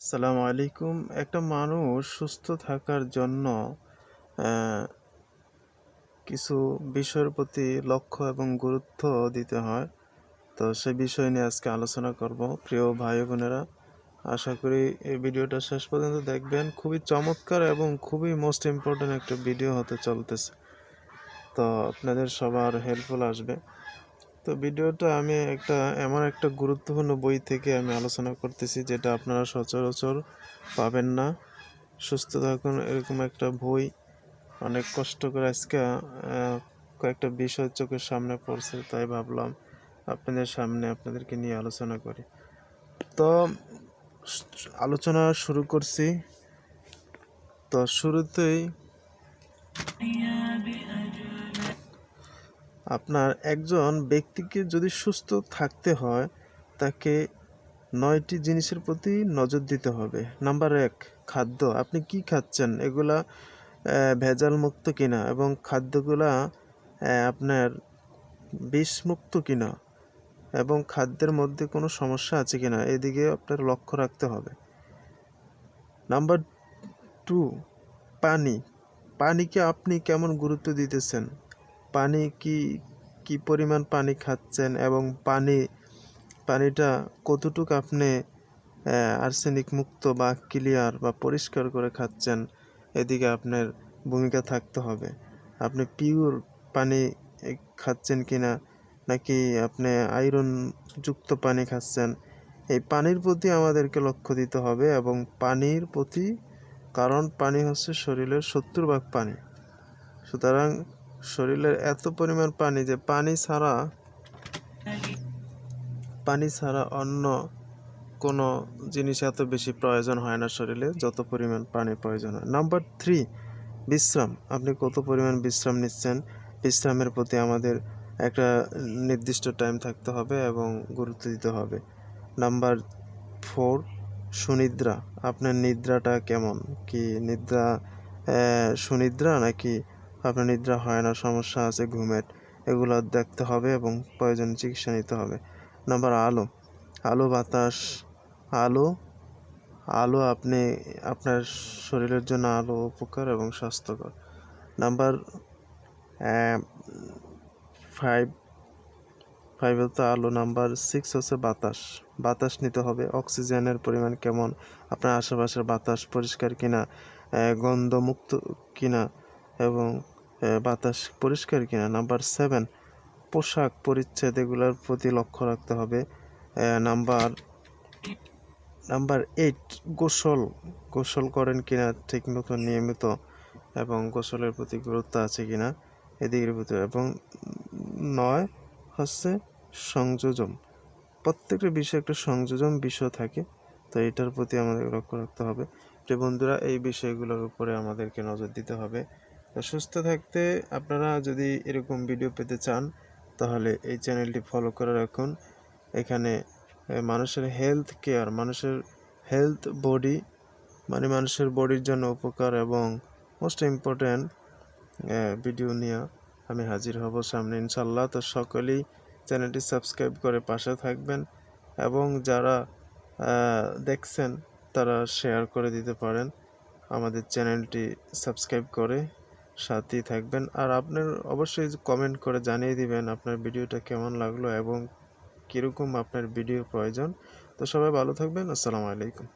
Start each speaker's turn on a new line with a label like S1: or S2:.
S1: আসসালামু আলাইকুম। একটা মানুষ সুস্থ থাকার জন্য কিছু বিষয়ের প্রতি লক্ষ্য এবং গুরুত্ব দিতে হয়। তো সে বিষয় নিয়ে আজকে আলোচনা করব। প্রিয় ভাই বোনেরা, আশা করি এই ভিডিওটা শেষ পর্যন্ত দেখবেন। খুবই চমৎকার এবং খুবই মোস্ট ইম্পোর্টেন্ট একটা ভিডিও হতে চলতেছে। তো আপনাদের সবার হেল্পফুল আসবে। তো ভিডিওটা আমি একটা, এমন একটা গুরুত্বপূর্ণ বই থেকে আমি আলোচনা করতেছি যেটা আপনারা সচরাচর পাবেন না। সুস্থ থাকুন, এরকম একটা বই অনেক কষ্ট করে আজকে কয়েকটা বিষয় চোখের সামনে পড়ছে, তাই ভাবলাম আপনাদের সামনে আপনাদেরকে নিয়ে আলোচনা করি। তো আলোচনা শুরু করছি। তো শুরুতেই আপনার একজন ব্যক্তিকে যদি সুস্থ থাকতে হয়, তাকে নয়টি জিনিসের প্রতি নজর দিতে হবে। নাম্বার এক, খাদ্য। আপনি কি খাচ্ছেন? এগুলা ভেজালমুক্ত কিনা এবং খাদ্যগুলা আপনার বিষমুক্ত কিনা এবং খাদ্যের মধ্যে কোনো সমস্যা আছে কিনা এদিকে আপনার লক্ষ্য রাখতে হবে। নাম্বার টু, পানি। পানিকে আপনি কেমন গুরুত্ব দিতেছেন? পানি কি, কি পরিমাণ পানি খাচ্ছেন এবং পানি পানিটা কতটুকু আপনি আর্সেনিক মুক্ত বা ক্লিয়ার বা পরিষ্কার করে খাচ্ছেন এদিকে আপনার ভূমিকা থাকতে হবে। আপনি পিওর পানি খাচ্ছেন কিনা নাকি আপনি আয়রন যুক্ত পানি খাচ্ছেন? এই পানির প্রতি আমাদেরকে লক্ষ্য দিতে হবে এবং পানির প্রতি কারণ পানি হচ্ছে শরীরের ৭০ ভাগ পানি। সুতরাং শরীরের এত পরিমাণ পানি যে পানি ছাড়া পানি ছাড়া অন্য কোনো জিনিস এত বেশি প্রয়োজন হয় না শরীরে যত পরিমাণ পানি প্রয়োজন হয়। নাম্বার 3 বিশ্রাম। আপনি কত পরিমাণ বিশ্রাম নিচ্ছেন? বিশ্রামের প্রতি আমাদের একটা নির্দিষ্ট টাইম থাকতে হবে এবং গুরুত্ব দিতে হবে। নাম্বার 4 সুনিদ্রা। আপনার নিদ্রাটা কেমন? কি নিদ্রা সুনিদ্রা নাকি আপনার নিদ্রা হয় না, সমস্যা আছে ঘুমের? এগুলো দেখতে হবে এবং প্রয়োজনে চিকিৎসা নিতে হবে। নাম্বার আলো। আলো বাতাস, আলো, আলো আপনি আপনার শরীরের জন্য আলো উপকার এবং স্বাস্থ্যকর। নাম্বার ফাইভ 5 5 হচ্ছে আলো। নাম্বার সিক্স হচ্ছে বাতাস। বাতাস নিতে হবে। অক্সিজেনের পরিমাণ কেমন? আপনার আশেপাশের বাতাস পরিষ্কার কিনা? গন্ধমুক্ত কিনা এবং বাতাস পরিষ্কার কিনা? নাম্বার সেভেন পোশাক পরিচ্ছেদ এগুলোর প্রতি লক্ষ্য রাখতে হবে। নাম্বার নাম্বার এইট গোসল। গোসল করেন কিনা ঠিকমতো নিয়মিত এবং গোসলের প্রতি গুরুত্ব আছে কিনা এদিকের প্রতি এবং নয় হচ্ছে সংযোজন। প্রত্যেকটা বিষয়ে একটা সংযোজন বিষয় থাকে। তো এটার প্রতি আমাদের লক্ষ্য রাখতে হবে। যে বন্ধুরা, এই বিষয়গুলোর উপরে আমাদেরকে নজর দিতে হবে। তো সুস্থ থাকতে আপনারা যদি এরকম ভিডিও পেতে চান তাহলে এই চ্যানেলটি ফলো করে রাখুন। এখানে মানুষের হেলথ কেয়ার, মানুষের হেলথ বডি মানে মানুষের বডির জন্য উপকার এবং মোস্ট ইম্পর্ট্যান্ট ভিডিও নিয়ে আমি হাজির হব সামনে ইনশাল্লাহ তো সকলেই চ্যানেলটি সাবস্ক্রাইব করে পাশে থাকবেন এবং যারা দেখছেন তারা শেয়ার করে দিতে পারেন। আমাদের চ্যানেলটি সাবস্ক্রাইব করে সাথেই থাকবেন। আর আপনার অবশ্যই কমেন্ট করে জানিয়ে দিবেন আপনার ভিডিওটা কেমন লাগল এবং কীরকম আপনার ভিডিও প্রয়োজন। তো সবাই ভালো থাকবেন। আসসালামু আলাইকুম।